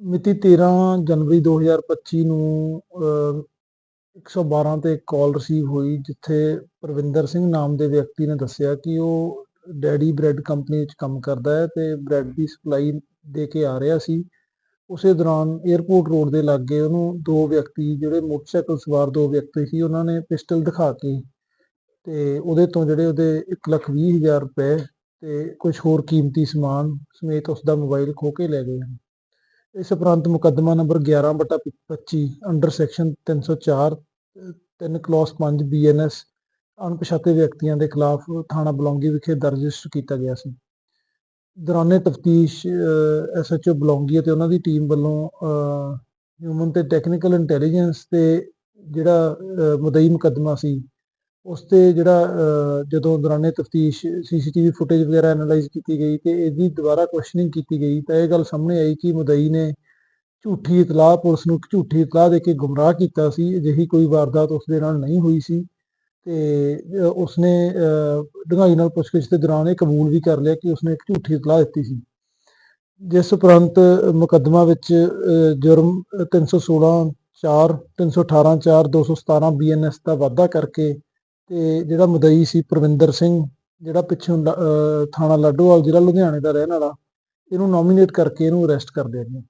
ਮਿਤੀ 13 ਜਨਵਰੀ 2025 ਨੂੰ ਅਹ, 112 ਤੇ ਕਾਲ ਰਿਸੀਵ ਹੋਈ ਜਿੱਥੇ ਪ੍ਰਵਿੰਦਰ ਸਿੰਘ ਨਾਮ ਦੇ ਵਿਅਕਤੀ ਨੇ ਦੱਸਿਆ ਕਿ ਉਹ ਡੈਡੀ ਬ੍ਰੈਡ ਕੰਪਨੀ ਵਿੱਚ ਕੰਮ ਕਰਦਾ ਹੈ ਤੇ ਬ੍ਰੈਡ ਦੀ ਸਪਲਾਈ ਦੇ ਕੇ ਆ ਰਿਹਾ ਸੀ। ਉਸੇ ਦੌਰਾਨ 에ਅਰਪੋਰਟ ਰੋਡ ਦੇ ਲਾਗੇ ਉਹਨੂੰ ਦੋ ਵਿਅਕਤੀ ਜਿਹੜੇ ਮੋਟਰਸਾਈਕਲ ਸਵਾਰ ਦੋ ਵਿਅਕਤੀ ਸੀ ਉਹਨਾਂ ਨੇ ਪਿਸਟਲ ਦਿਖਾ ਕੇ ਤੇ ਉਹਦੇ ਤੋਂ ਜਿਹੜੇ ਉਹਦੇ 120000 ਰੁਪਏ ਤੇ ਕੁਝ ਹੋਰ ਕੀਮਤੀ ਸਮਾਨ ਸਮੇਤ ਉਸ ਦਾ ਮੋਬਾਈਲ ਖੋਹ ਕੇ ਲੈ ਗਏ ਹਨ। ਇਸ ਉਪਰੰਤ ਮੁਕੱਦਮਾ ਨੰਬਰ 11 ਬਟਾ 25 ਅੰਡਰ ਸੈਕਸ਼ਨ 304 3 ਕਲੋਸ 5 ਬੀਐਨਐਸ ਅਣਪਛਾਤੇ ਵਿਅਕਤੀਆਂ ਦੇ ਖਿਲਾਫ ਥਾਣਾ ਬਲੌਂਗੀ ਵਿਖੇ ਦਰਜ ਰਜਿਸਟਰ ਕੀਤਾ ਗਿਆ ਸੀ। ਦੌਰਾਨੇ ਤਫਤੀਸ਼ ਐਸਐਚਓ ਬਲੌਂਗੀ ਅਤੇ ਉਹਨਾਂ ਦੀ ਟੀਮ ਵੱਲੋਂ ਹਿਊਮਨ ਤੇ ਟੈਕਨੀਕਲ ਇੰਟੈਲੀਜੈਂਸ ਤੇ ਜਿਹੜਾ ਅਹ, ਮੁਦਈ ਮੁਕੱਦਮਾ ਸੀ ਉਸ ਤੇ ਜਿਹੜਾ ਅਹ, ਜਦੋਂ ਦੌਰਾਨੇ ਤਫਤੀਸ਼ ਸੀਸੀਟੀਵੀ ਫੁਟੇਜ ਵਗੈਰਾ ਐਨਾਲਾਈਜ਼ ਕੀਤੀ ਗਈ ਤੇ ਇਹਦੀ ਦੁਬਾਰਾ ਕੁਐਸਚਨਿੰਗ ਕੀਤੀ ਗਈ ਤਾਂ ਇਹ ਗੱਲ ਸਾਹਮਣੇ ਆਈ ਕਿ ਮੁਦਈ ਨੇ ਝੂਠੀ ਇਤਲਾਹ ਪੁਲਿਸ ਨੂੰ ਇੱਕ ਝੂਠੀ ਇਤਲਾਹ ਦੇ ਕੇ ਗੁੰਮਰਾਹ ਕੀਤਾ ਸੀ ਅਜਿਹੀ ਕੋਈ ਵਾਰਦਾਤ ਉਸ ਦੇ ਨਾਲ ਨਹੀਂ ਹੋਈ ਸੀ ਤੇ ਉਸਨੇ ਅਹ, ਨਾਲ ਪੁੱਛਗਿੱਛ ਦੇ ਦੌਰਾਨ ਇਹ ਕਬੂਲ ਵੀ ਕਰ ਲਿਆ ਕਿ ਉਸਨੇ ਇੱਕ ਝੂਠੀ ਇਤਲਾਹ ਦਿੱਤੀ ਸੀ। ਜਿਸ ਉਪਰੰਤ ਮੁਕੱਦਮਾ ਵਿੱਚ ਅਹ, ਜੁਰਮ 316 4 318 4 217 ਬੀਐਨਐਸ ਦਾ ਵਾਧਾ ਕਰਕੇ ਤੇ ਜਿਹੜਾ ਮਦਈ ਸੀ ਪ੍ਰਵਿੰਦਰ ਸਿੰਘ, ਜਿਹੜਾ ਪਿੱਛੋਂ ਲ- ਥਾਣਾ ਲਾਡੋਵਾਲ ਜ਼ਿਲ੍ਹਾ ਲੁਧਿਆਣੇ ਦਾ ਰਹਿਣ ਵਾਲਾ, ਇਹਨੂੰ ਨੋਮੀਨੇਟ ਕਰਕੇ ਇਹਨੂੰ ਅਰੈਸਟ ਕਰ ਲਿਆ ਗਿਆ।